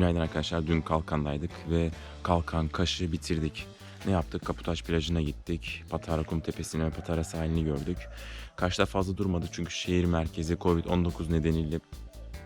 Günaydın arkadaşlar. Dün Kalkan'daydık ve Kalkan, Kaş'ı bitirdik. Ne yaptık? Kaputaş plajına gittik. Patara Kum Tepesi'ni ve Patara sahilini gördük. Kaş'ta fazla durmadık çünkü şehir merkezi Covid-19 nedeniyle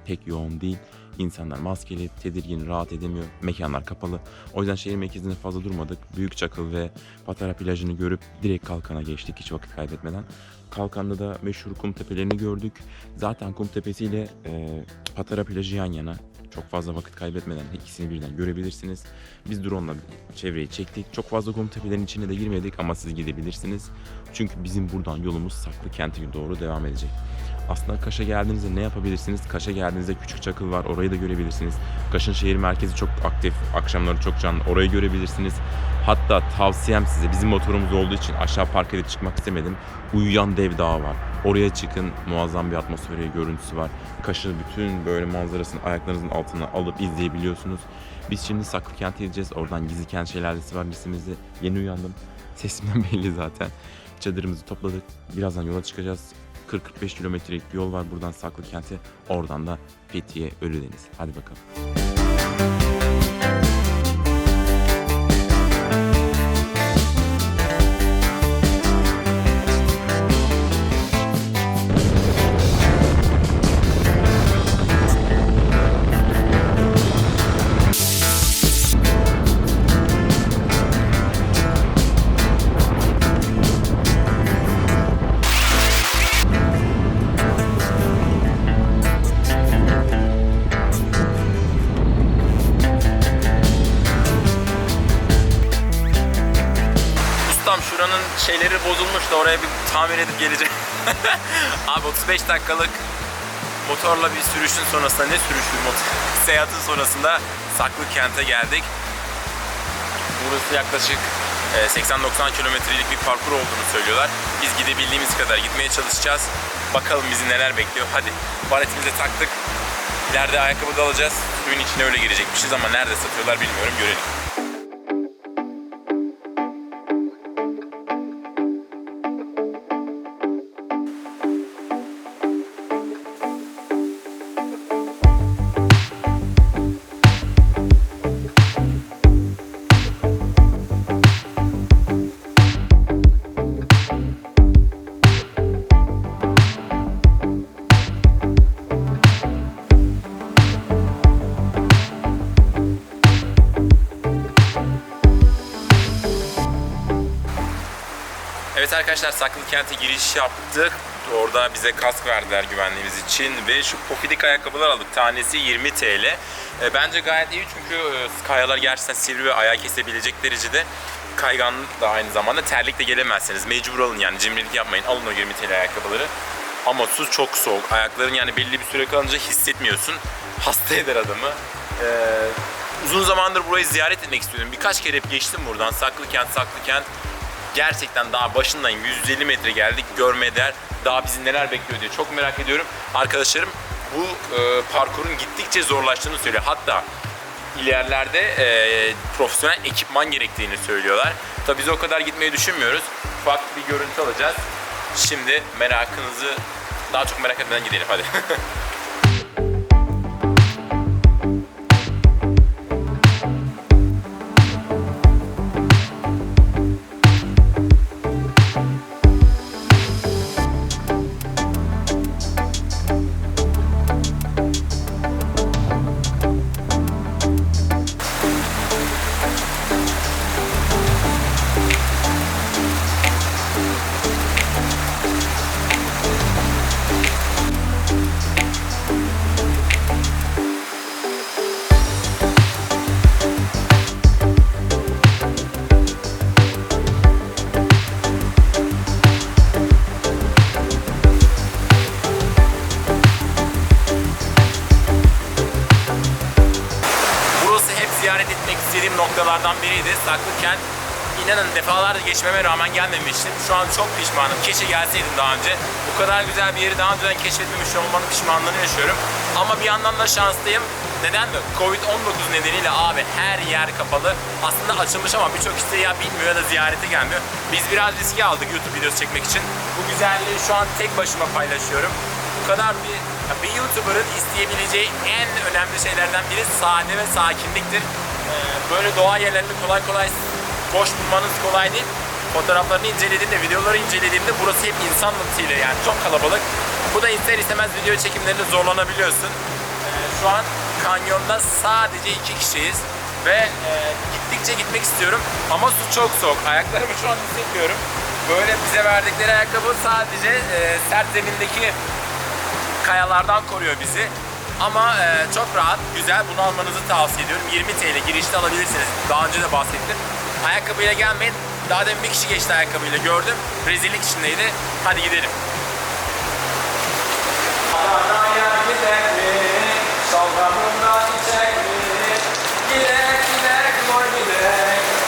pek yoğun değil. İnsanlar maskeli, tedirgin, rahat edemiyor. Mekanlar kapalı. O yüzden şehir merkezinde fazla durmadık. Büyük Çakıl ve Patara plajını görüp direkt Kalkan'a geçtik hiç vakit kaybetmeden. Kalkan'da da meşhur kum tepelerini gördük. Zaten kum tepesi ile e, Patara plajı yan yana. Çok fazla vakit kaybetmeden ikisini birden görebilirsiniz. Biz drone ile çevreyi çektik. Çok fazla kum tepelerin içine de girmedik ama siz gidebilirsiniz. Çünkü bizim buradan yolumuz Saklı Kent'e doğru devam edecek. Aslında Kaş'a geldiğinizde ne yapabilirsiniz? Kaş'a geldiğinizde Küçük Çakıl var. Orayı da görebilirsiniz. Kaş'ın şehir merkezi çok aktif. Akşamları çok canlı. Orayı görebilirsiniz. Hatta tavsiyem size bizim motorumuz olduğu için aşağı park edip çıkmak istemedim. Uyuyan Dev Dağı var. Oraya çıkın. Muazzam bir atmosferi, görüntüsü var. Kaş'ın bütün böyle manzarasını ayaklarınızın altına alıp izleyebiliyorsunuz. Biz şimdi Saklı Kent'e gideceğiz. Oradan Gizli Kent Şelalesi var listemizde. Yeni uyandım. Sesimden belli zaten. Çadırımızı topladık. Birazdan yola çıkacağız. 40-45 kilometrelik bir yol var buradan Saklı Kent'e. Oradan da Fethiye, Ölüdeniz. Hadi bakalım. Tamir edip geleceğim. Abi 35 dakikalık motorla bir sürüşün sonrasında ne sürüşü motor seyahatin sonrasında Saklı Kent'e geldik. Burası yaklaşık e, 80-90 kilometrelik bir parkur olduğunu söylüyorlar. Biz gidebildiğimiz kadar gitmeye çalışacağız. Bakalım bizi neler bekliyor. Hadi baletimize taktık. İleride ayakkabı da alacağız. Suyun içine öyle girecekmişiz ama nerede satıyorlar bilmiyorum görelim. Arkadaşlar Saklı Kent'e giriş yaptık. Orada bize kask verdiler güvenliğimiz için ve şu pofidik ayakkabılar aldık. Tanesi 20 TL. E, bence gayet iyi çünkü e, kayalar gerçekten sivri ve ayağı kesebilecek derecede kaygan da aynı zamanda terlikle gelemezsiniz. Mecbur alın yani cimrilik yapmayın. Alın o 20 TL ayakkabıları. Ama su çok soğuk. Ayakların yani belli bir süre kalınca hissetmiyorsun. Hasta eder adamı. E, uzun zamandır burayı ziyaret etmek istiyordum. Birkaç kere hep geçtim buradan. Saklıkent, Saklıkent gerçekten daha başındayım. 150 metre geldik görmeye değer. Daha bizi neler bekliyor diye çok merak ediyorum. Arkadaşlarım bu e, parkurun gittikçe zorlaştığını söylüyor. Hatta ilerlerde e, profesyonel ekipman gerektiğini söylüyorlar. Tabii biz o kadar gitmeyi düşünmüyoruz. Ufak bir görüntü alacağız. Şimdi merakınızı daha çok merak etmeden gidelim hadi. geçmeme rağmen gelmemiştim. Şu an çok pişmanım. Keşke gelseydim daha önce. Bu kadar güzel bir yeri daha önceden keşfetmemiş olmanın pişmanlığını yaşıyorum. Ama bir yandan da şanslıyım. Neden mi? Covid-19 nedeniyle abi her yer kapalı. Aslında açılmış ama birçok işte ya bilmiyor ya da ziyarete gelmiyor. Biz biraz riski aldık YouTube videosu çekmek için. Bu güzelliği şu an tek başıma paylaşıyorum. bu kadar bir bir YouTuber'ın isteyebileceği en önemli şeylerden biri sade ve sakinliktir. Ee, böyle doğa yerlerinde kolay kolay boş bulmanız kolay değil. Fotoğraflarını incelediğimde, videoları incelediğimde burası hep insan mıhtıyla yani çok kalabalık. Bu da ister istemez video çekimlerinde zorlanabiliyorsun. Ee, şu an kanyonda sadece iki kişiyiz ve e, gittikçe gitmek istiyorum ama su çok soğuk. Ayaklarımı şu an hissetmiyorum. Böyle bize verdikleri ayakkabı sadece e, sert zemindeki kayalardan koruyor bizi. Ama e, çok rahat, güzel. Bunu almanızı tavsiye ediyorum. 20 TL girişte alabilirsiniz. Daha önce de bahsettim. Ayakkabıyla gelmeyin. Daha demin bir kişi geçti ayakkabıyla gördüm. Rezillik içindeydi. Hadi gidelim. Oy gidek.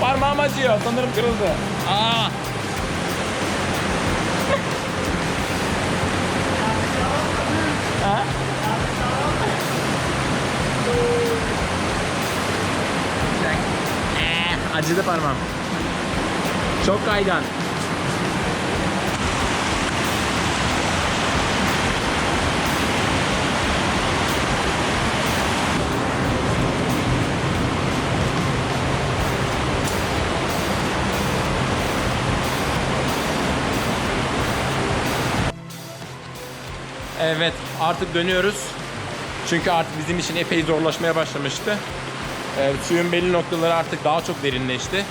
Parmağım acıyor. Sanırım kırıldı. Aa. Ha? Acıdı parmağım. Çok kaygan. Evet artık dönüyoruz. Çünkü artık bizim için epey zorlaşmaya başlamıştı. Ee, suyun belli noktaları artık daha çok derinleşti.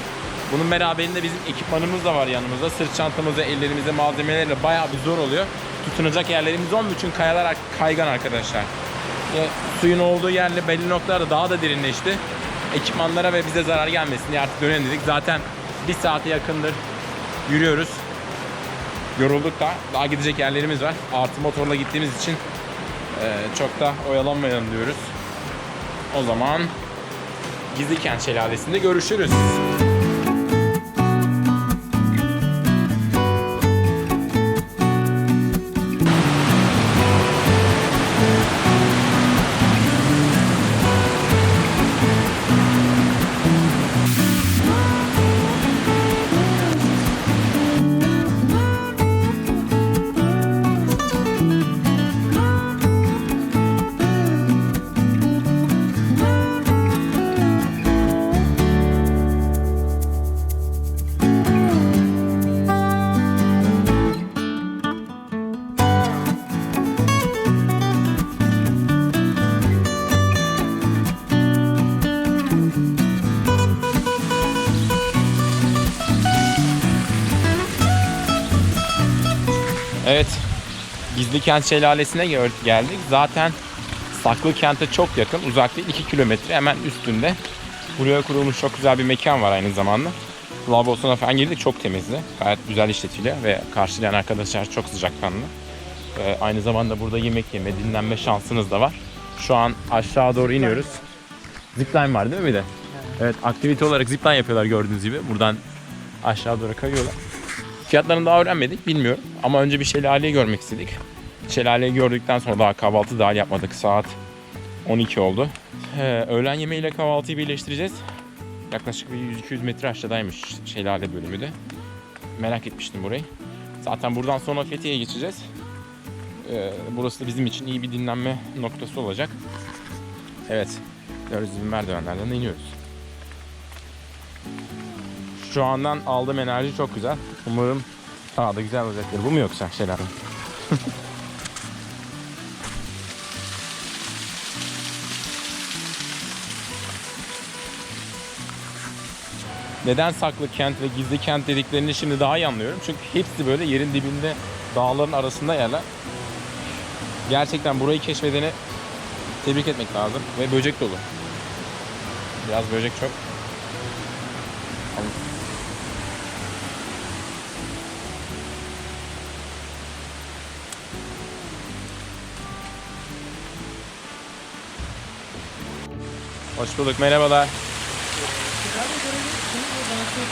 Bunun beraberinde bizim ekipmanımız da var yanımızda. Sırt çantamızda, ellerimizde malzemelerle bayağı bir zor oluyor. Tutunacak yerlerimiz olmuyor çünkü kayalar ar- kaygan arkadaşlar. E, suyun olduğu yerle belli noktalarda daha da derinleşti. Ekipmanlara ve bize zarar gelmesin diye artık dönelim dedik. Zaten bir saate yakındır yürüyoruz. Yorulduk da daha gidecek yerlerimiz var. Artı motorla gittiğimiz için e, çok da oyalanmayalım diyoruz. O zaman Gizlikent Şelalesi'nde görüşürüz. Gizlikent Şelalesi'ne gör- geldik. Zaten Saklı Kent'e çok yakın. Uzak değil 2 kilometre hemen üstünde. Buraya kurulmuş çok güzel bir mekan var aynı zamanda. Lavabosuna falan girdik çok temizdi. Gayet güzel işletiliyor ve karşılayan arkadaşlar çok sıcakkanlı. Ee, aynı zamanda burada yemek yeme, dinlenme şansınız da var. Şu an aşağı doğru iniyoruz. Zipline var değil mi bir de? Evet aktivite olarak zipline yapıyorlar gördüğünüz gibi. Buradan aşağı doğru kayıyorlar. Fiyatlarını daha öğrenmedik bilmiyorum. Ama önce bir şelaleyi görmek istedik. Şelaleyi gördükten sonra daha kahvaltı dahil yapmadık. Saat 12 oldu. Ee, öğlen yemeğiyle kahvaltıyı birleştireceğiz. Yaklaşık bir 100-200 metre aşağıdaymış şelale bölümü de. Merak etmiştim burayı. Zaten buradan sonra Fethiye'ye geçeceğiz. Ee, burası da bizim için iyi bir dinlenme noktası olacak. Evet. Gördüğünüz gibi merdivenlerden de iniyoruz. Şu andan aldığım enerji çok güzel. Umarım daha da güzel olacaktır. Bu mu yoksa şelale? Neden saklı kent ve gizli kent dediklerini şimdi daha iyi anlıyorum. Çünkü hepsi böyle yerin dibinde dağların arasında yerler. Gerçekten burayı keşfedeni tebrik etmek lazım. Ve böcek dolu. Biraz böcek çok. Hoş bulduk, merhabalar.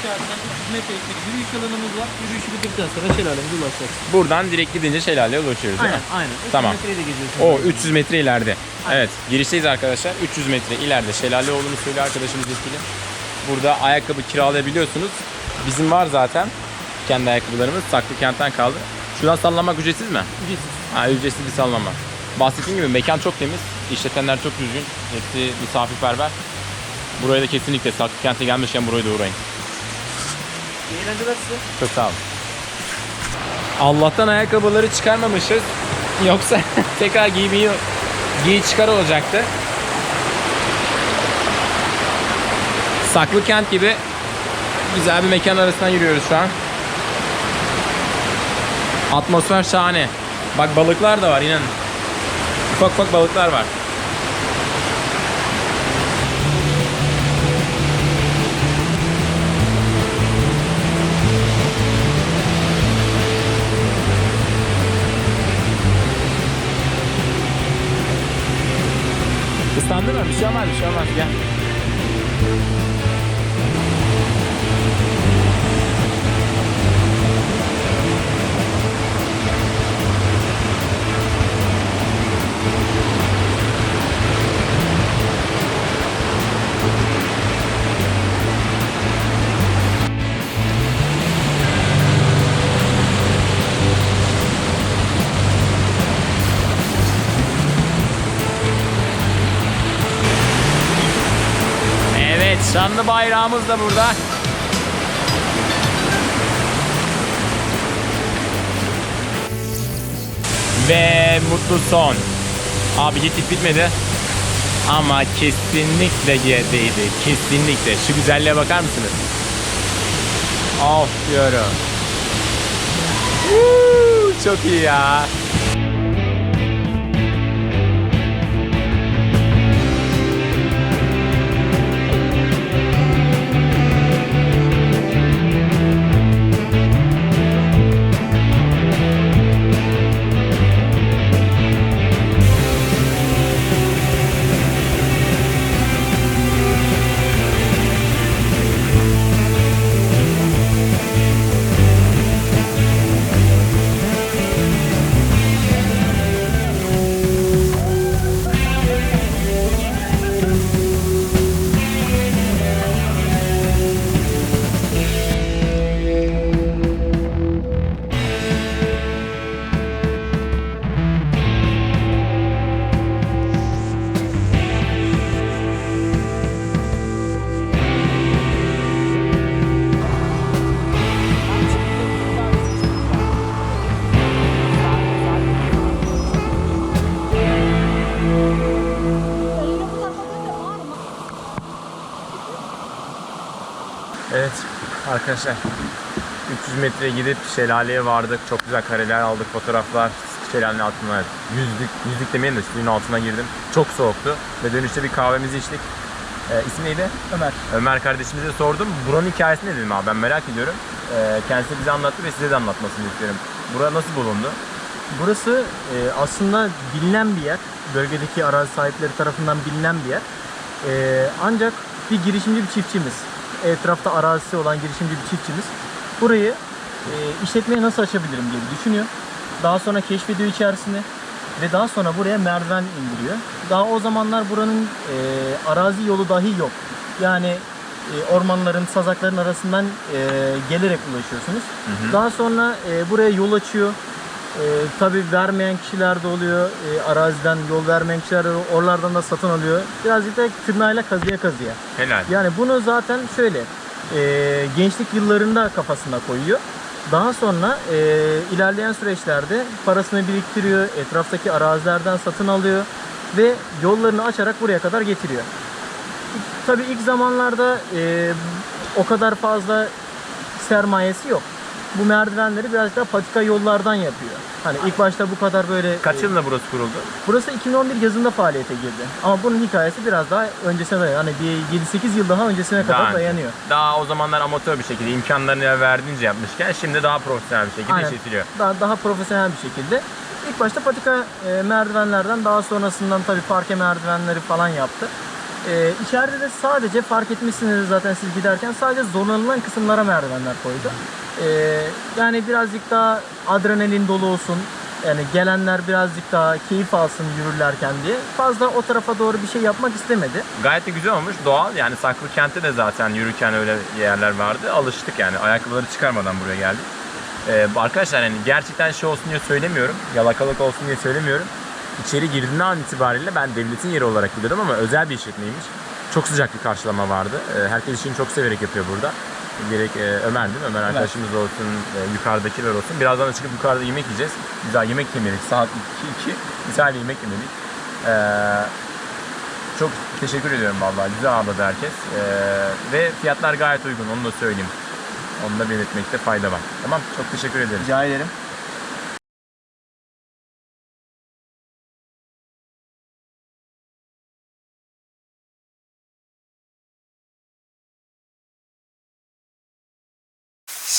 Şelale görevi için bana su içerisinden 300 metrelik bir yürüyüş alanımız var. Yürüyüşü bitirdikten sonra şelalemize ulaşacaksın. Buradan direkt gidince şelaleye ulaşıyoruz Aynen, aynen. 300 Tamam. metreyi de geziyorsun. O 300 metre ileride. Evet, girişteyiz arkadaşlar. 300 metre ileride şelale olduğunu söylüyor arkadaşımız yetkili. Burada ayakkabı kiralayabiliyorsunuz. Bizim var zaten. Kendi ayakkabılarımız saklı kentten kaldı. Şuradan sallanmak ücretsiz mi? Ücretsiz. Ha, ücretsiz bir sallanma. Bahsettiğim gibi mekan çok temiz. İşletenler çok düzgün. Hepsi misafirperver. Buraya da kesinlikle saklı kente gelmişken buraya da uğrayın. Çok sağ olun. Allah'tan ayakkabıları çıkarmamışız. Yoksa tekrar giymeyi giy çıkar olacaktı. Saklı kent gibi güzel bir mekan arasından yürüyoruz şu an. Atmosfer şahane. Bak balıklar da var inanın. Ufak ufak balıklar var. Islandın mı? Bir şey olmaz, bir şey olmaz. Gel. Şanlı bayrağımız da burada. Ve mutlu son. Abi gittik bitmedi. Ama kesinlikle yerdeydi. Kesinlikle. Şu güzelliğe bakar mısınız? Of diyorum. Woo, Çok iyi ya. Evet arkadaşlar 300 metre gidip şelaleye vardık. Çok güzel kareler aldık, fotoğraflar. Şelalenin altına yüzdük, yüzdük demeyelim de suyun altına girdim. Çok soğuktu ve dönüşte bir kahvemizi içtik. Ee, ismi neydi? Ömer. Ömer kardeşimize sordum. Buranın hikayesi ne dedim abi ben merak ediyorum. Ee, kendisi bize anlattı ve size de anlatmasını istiyorum. Bura nasıl bulundu? Burası e, aslında bilinen bir yer. Bölgedeki arazi sahipleri tarafından bilinen bir yer. E, ancak bir girişimci bir çiftçimiz, etrafta arazisi olan girişimci bir çiftçimiz burayı e, işletmeye nasıl açabilirim diye düşünüyor. Daha sonra keşfediyor içerisini ve daha sonra buraya merdiven indiriyor. Daha o zamanlar buranın e, arazi yolu dahi yok. Yani e, ormanların, sazakların arasından e, gelerek ulaşıyorsunuz. Daha sonra e, buraya yol açıyor. E, tabii vermeyen kişiler de oluyor. E, araziden yol vermeyen kişiler de oluyor. Oralardan da satın alıyor. Birazcık da tırnağıyla kazıya kazıya. Helal. Yani bunu zaten şöyle e, gençlik yıllarında kafasına koyuyor. Daha sonra e, ilerleyen süreçlerde parasını biriktiriyor, etraftaki arazilerden satın alıyor ve yollarını açarak buraya kadar getiriyor. Tabii ilk zamanlarda e, o kadar fazla sermayesi yok. Bu merdivenleri biraz daha patika yollardan yapıyor. Hani ilk başta bu kadar böyle... Kaç e, yılında burası kuruldu? Burası 2011 yazında faaliyete girdi. Ama bunun hikayesi biraz daha öncesine dayanıyor. Hani bir 7-8 yıl daha öncesine kadar Daha dayanıyor. Daha o zamanlar amatör bir şekilde imkanlarını verdiğince yapmışken şimdi daha profesyonel bir şekilde Aynen. işletiliyor. Daha, daha profesyonel bir şekilde. İlk başta patika e, merdivenlerden daha sonrasından tabii parke merdivenleri falan yaptı. E, içeride de sadece fark etmişsiniz zaten siz giderken sadece zorlanılan kısımlara merdivenler koydu. E, yani birazcık daha adrenalin dolu olsun. Yani gelenler birazcık daha keyif alsın yürürlerken diye. Fazla o tarafa doğru bir şey yapmak istemedi. Gayet de güzel olmuş. Doğal yani Saklı kentte de zaten yürürken öyle yerler vardı. Alıştık yani. Ayakkabıları çıkarmadan buraya geldik. Ee, arkadaşlar yani gerçekten şey olsun diye söylemiyorum. Yalakalık olsun diye söylemiyorum. İçeri girdiğinden an itibariyle ben devletin yeri olarak biliyordum ama özel bir işletmeymiş. Çok sıcak bir karşılama vardı. Ee, herkes işini çok severek yapıyor burada. Gerek e, Ömer değil mi? Ömer arkadaşımız olsun, e, yukarıdakiler olsun. Birazdan da çıkıp yukarıda yemek yiyeceğiz. Güzel yemek yemelik. Saat 2 2 güzel yemek yemelik. Ee, çok teşekkür ediyorum vallahi. Güzel ağırladı herkes. Ee, ve fiyatlar gayet uygun. Onu da söyleyeyim. Onu da belirtmekte fayda var. Tamam. Çok teşekkür ederim. Rica ederim.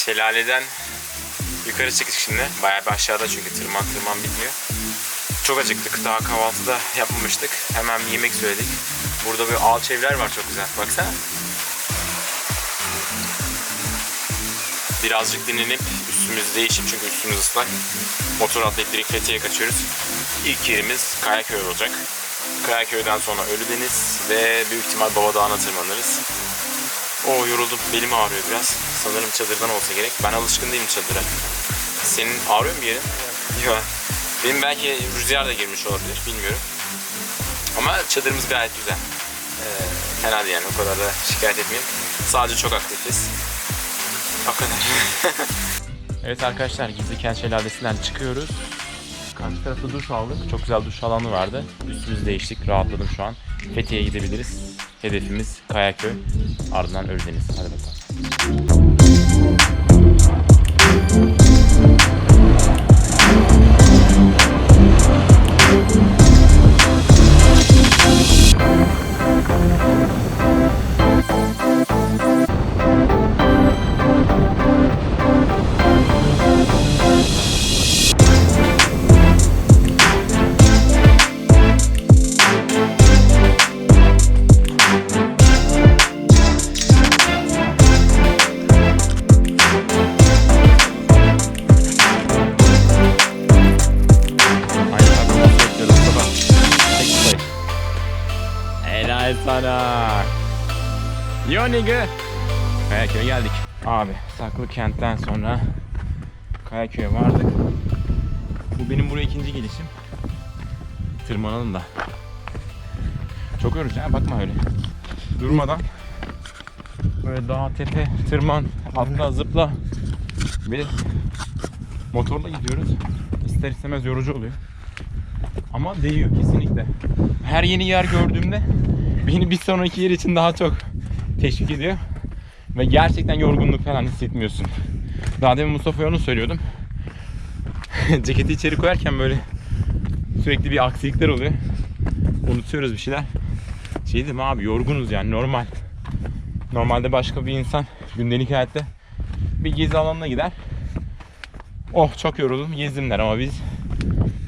Şelaleden yukarı çıktık şimdi. Bayağı bir aşağıda çünkü tırman tırman bitmiyor. Çok acıktık. Daha kahvaltıda yapmamıştık. Hemen bir yemek söyledik. Burada böyle alç evler var çok güzel. Baksana. Birazcık dinlenip üstümüzü değişip çünkü üstümüz ıslak. Motor atlayıp direkt Fethiye'ye kaçıyoruz. İlk yerimiz Kayaköy olacak. Kayaköy'den sonra Ölüdeniz ve büyük ihtimal Baba Dağı'na tırmanırız. Oo yoruldum. Belim ağrıyor biraz. Sanırım çadırdan olsa gerek. Ben alışkın değilim çadıra. Senin ağrıyor mu bir yerin? Yok. Benim belki rüzgar da girmiş olabilir. Bilmiyorum. Ama çadırımız gayet güzel. Ee, fena değil yani. O kadar da şikayet etmeyeyim. Sadece çok aktifiz. O kadar. evet arkadaşlar Gizli Kent Şelalesi'nden çıkıyoruz. Karşı tarafta duş aldık. Çok güzel duş alanı vardı. Üstümüzü değiştik. Rahatladım şu an. Fethiye'ye gidebiliriz. Hedefimiz Kayaköy. Ardından Ölüdeniz. Hadi bakalım. Aynı Helal sana. Yo nigga. Kayaköy'e geldik. Abi Saklı kentten sonra Kayaköy'e vardık. Bu benim buraya ikinci gelişim. Tırmanalım da. Çok yorucu ha bakma öyle. Durmadan. Böyle dağ tepe tırman atla zıpla. Ve motorla gidiyoruz. İster istemez yorucu oluyor. Ama değiyor kesinlikle. Her yeni yer gördüğümde beni bir sonraki yer için daha çok teşvik ediyor. Ve gerçekten yorgunluk falan hissetmiyorsun. Daha demin Mustafa'ya onu söylüyordum. Ceketi içeri koyarken böyle sürekli bir aksilikler oluyor. Unutuyoruz bir şeyler. Şey dedim abi yorgunuz yani normal. Normalde başka bir insan gündelik hayatta bir gezi alanına gider. Oh çok yoruldum gezdim der ama biz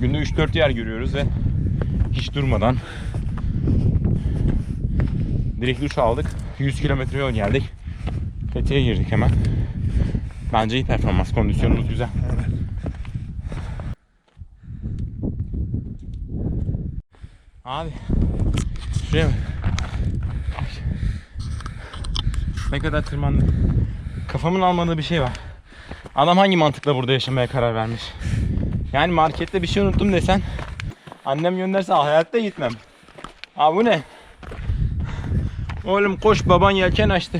günde 3-4 yer görüyoruz ve hiç durmadan direkt duş aldık. 100 kilometre yol geldik. Fethiye'ye girdik hemen. Bence iyi performans. Kondisyonumuz güzel. Abi şuraya bak. Ne kadar tırmandım. Kafamın almadığı bir şey var. Adam hangi mantıkla burada yaşamaya karar vermiş? Yani markette bir şey unuttum desen annem gönderse hayatta gitmem. Aa bu ne? Oğlum koş baban yelken açtı.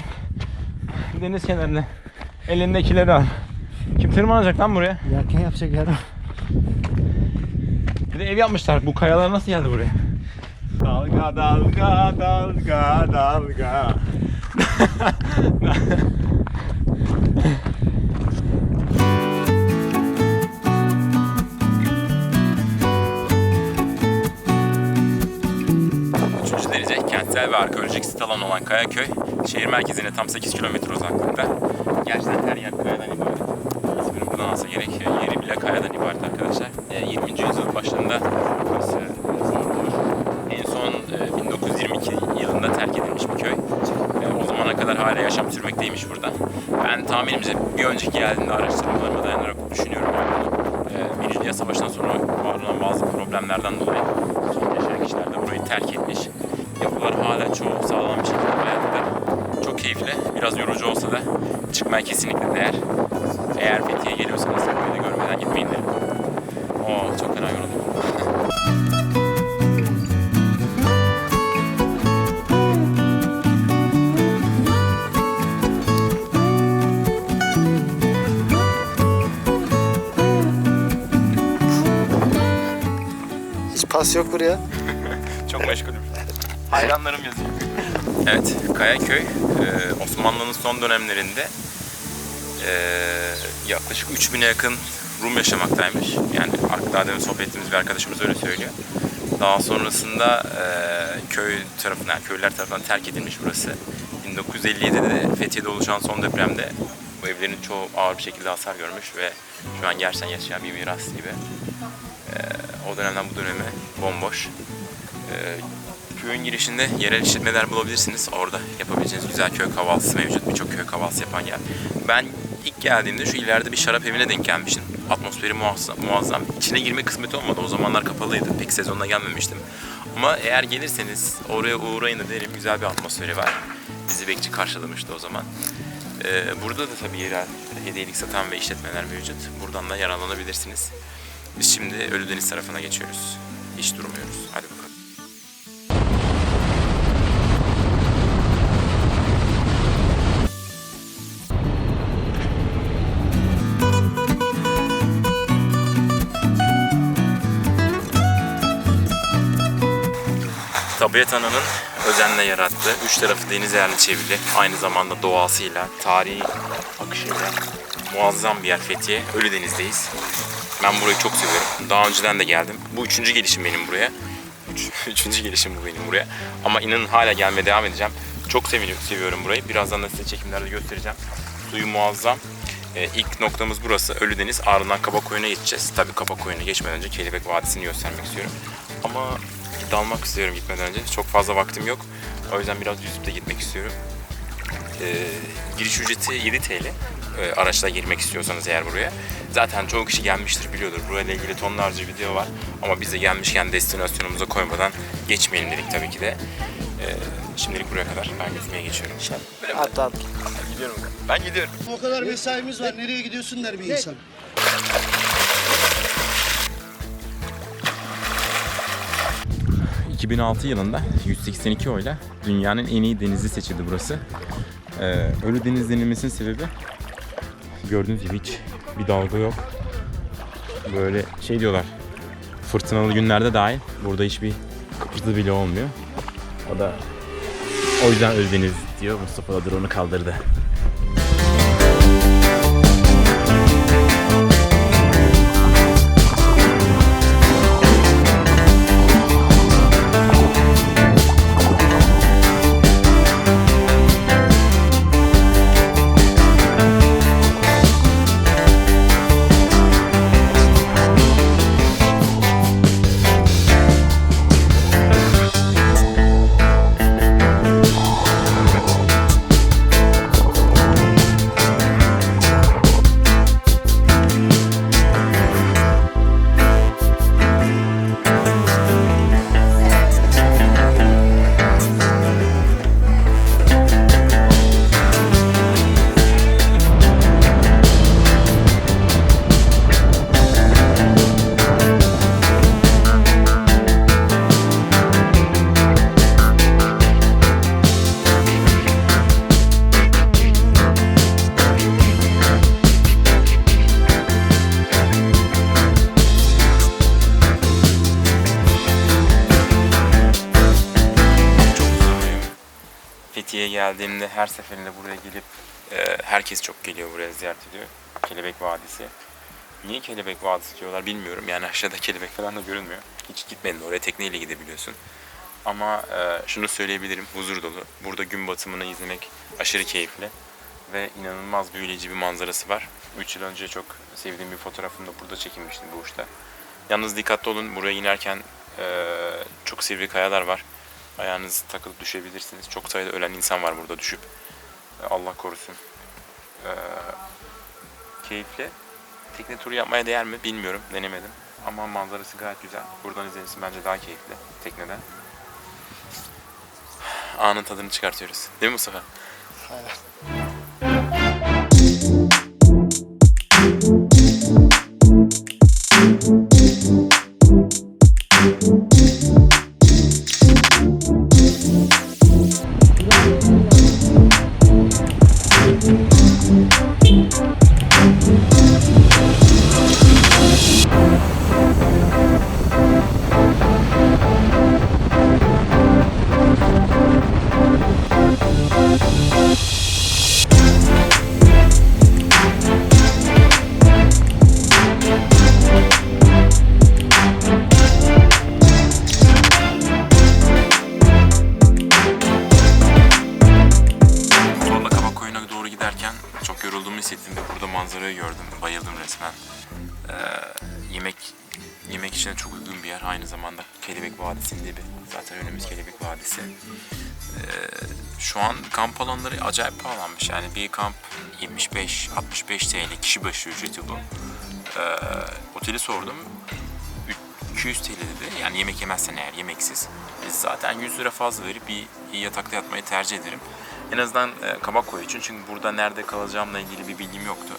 Deniz kenarında. Elindekileri al. Kim tırmanacak lan buraya? Yerken yapacak yer Bir de ev yapmışlar. Bu kayalar nasıl geldi buraya? Dalga dalga dalga dalga. kentsel ve arkeolojik sit alan olan Kayaköy, şehir merkezine tam 8 kilometre uzaklıkta. Gerçekten her yer kayadan ibaret. İsmini buradan alsa gerek. Yeri bile kayadan ibaret arkadaşlar. E, 20. yüzyıl başlarında burası sanılıyor. En son e, 1922 yılında terk edilmiş bir köy. E, o zamana kadar hala yaşam sürmekteymiş burada. Ben tahminimce bir önceki geldiğinde araştırmalarıma dayanarak düşünüyorum. E, Birinci Dünya Savaşı'ndan sonra var olan bazı problemlerden dolayı yaşayan kişiler de burayı terk etmiş. Hala çoğu sağlam bir şekilde ayakta. Çok keyifli. Biraz yorucu olsa da çıkmaya kesinlikle değer. Eğer Fethiye'ye geliyorsanız da görmeden gitmeyin derim. Oo çok fena yoruldum. Hiç pas yok buraya. Çok meşgulüm. Hayranlarım yazıyor. Evet, Kayaköy e, Osmanlı'nın son dönemlerinde e, yaklaşık 3000'e yakın Rum yaşamaktaymış. Yani daha demin sohbet ettiğimiz bir arkadaşımız öyle söylüyor. Daha sonrasında e, köy tarafından, yani köylüler tarafından terk edilmiş burası. 1957'de de Fethiye'de oluşan son depremde bu evlerin çoğu ağır bir şekilde hasar görmüş ve şu an gerçekten yaşayan bir miras gibi. E, o dönemden bu döneme bomboş. E, köyün girişinde yerel işletmeler bulabilirsiniz. Orada yapabileceğiniz güzel köy kahvaltısı mevcut. Birçok köy kahvaltısı yapan yer. Ben ilk geldiğimde şu ileride bir şarap evine denk gelmiştim. Atmosferi muazzam. muazzam. İçine girme kısmeti olmadı. O zamanlar kapalıydı. Pek sezonda gelmemiştim. Ama eğer gelirseniz oraya uğrayın da derim. Güzel bir atmosferi var. Bizi bekçi karşılamıştı o zaman. Ee, burada da tabii yerel hediyelik satan ve işletmeler mevcut. Buradan da yararlanabilirsiniz. Biz şimdi Ölüdeniz tarafına geçiyoruz. Hiç durmuyoruz. Hadi bakalım. Tabiat Ana'nın özenle yarattığı, üç tarafı deniz yerli çevrili, aynı zamanda doğasıyla, tarihi akışıyla muazzam bir yer Fethiye. Ölüdeniz'deyiz. Ben burayı çok seviyorum. Daha önceden de geldim. Bu üçüncü gelişim benim buraya. Üç, üçüncü gelişim bu benim buraya. Ama inanın hala gelmeye devam edeceğim. Çok seviniyorum, seviyorum burayı. Birazdan da size çekimlerde göstereceğim. Suyu muazzam. Ee, ilk noktamız burası Ölüdeniz. Ardından Kabakoyun'a geçeceğiz. Tabii Kabakoyun'a geçmeden önce Kelebek Vadisi'ni göstermek istiyorum. Ama dalmak istiyorum gitmeden önce. Çok fazla vaktim yok. O yüzden biraz yüzüp de gitmek istiyorum. Ee, giriş ücreti 7 TL. Ee, araçla girmek istiyorsanız eğer buraya. Zaten çoğu kişi gelmiştir biliyordur. Burayla ilgili tonlarca video var. Ama biz de gelmişken destinasyonumuza koymadan geçmeyelim dedik tabii ki de. Ee, şimdilik buraya kadar. Ben yüzmeye geçiyorum. At at. Ben gidiyorum. Ben gidiyorum. O kadar mesaimiz var. Nereye gidiyorsun der bir insan. 2006 yılında 182 oyla dünyanın en iyi denizi seçildi burası. Ee, Ölü deniz denilmesinin sebebi gördüğünüz gibi hiç bir dalga yok. Böyle şey diyorlar fırtınalı günlerde dahil burada hiçbir kıpırtı bile olmuyor. O da o yüzden Ölü deniz diyor. Mustafa da drone'u kaldırdı. Her seferinde buraya gelip e, herkes çok geliyor buraya ziyaret ediyor. Kelebek Vadisi. Niye Kelebek Vadisi diyorlar bilmiyorum. Yani aşağıda kelebek falan da görünmüyor. Hiç gitmedin oraya tekneyle gidebiliyorsun. Ama e, şunu söyleyebilirim huzur dolu. Burada gün batımını izlemek aşırı keyifli. Ve inanılmaz büyüleyici bir manzarası var. 3 yıl önce çok sevdiğim bir fotoğrafımda burada çekilmiştim bu uçta. Yalnız dikkatli olun buraya inerken e, çok sivri kayalar var. Ayağınız takılıp düşebilirsiniz. Çok sayıda ölen insan var burada düşüp. E, Allah korusun. E, keyifli. Tekne turu yapmaya değer mi bilmiyorum. Denemedim. Ama manzarası gayet güzel. Buradan izlenirsin bence daha keyifli tekneden. Anın tadını çıkartıyoruz. Değil mi Mustafa? Motorla oteli sordum. 200 TL dedi. Yani yemek yemezsen eğer yemeksiz. Biz zaten 100 lira fazla verip bir yatakta yatmayı tercih ederim. En azından e, Kabakkoy için çünkü burada nerede kalacağımla ilgili bir bilgim yoktu.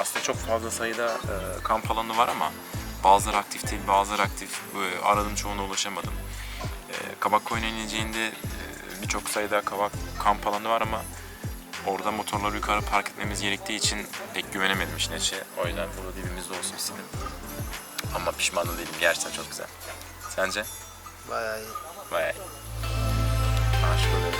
Aslında çok fazla sayıda e, kamp alanı var ama bazıları aktif değil, bazıları aktif. E, aradığım çoğuna ulaşamadım. E, Kabakkoy'un ineceğinde e, birçok sayıda kabak kamp alanı var ama orada motorları yukarı park etmemiz gerektiği için pek güvenemedim işin içi. O yüzden burada dibimizde olsun istedim. Ama pişman da değilim. Gerçekten çok güzel. Sence? Bayağı iyi. Bayağı iyi. Aşık oluyorum.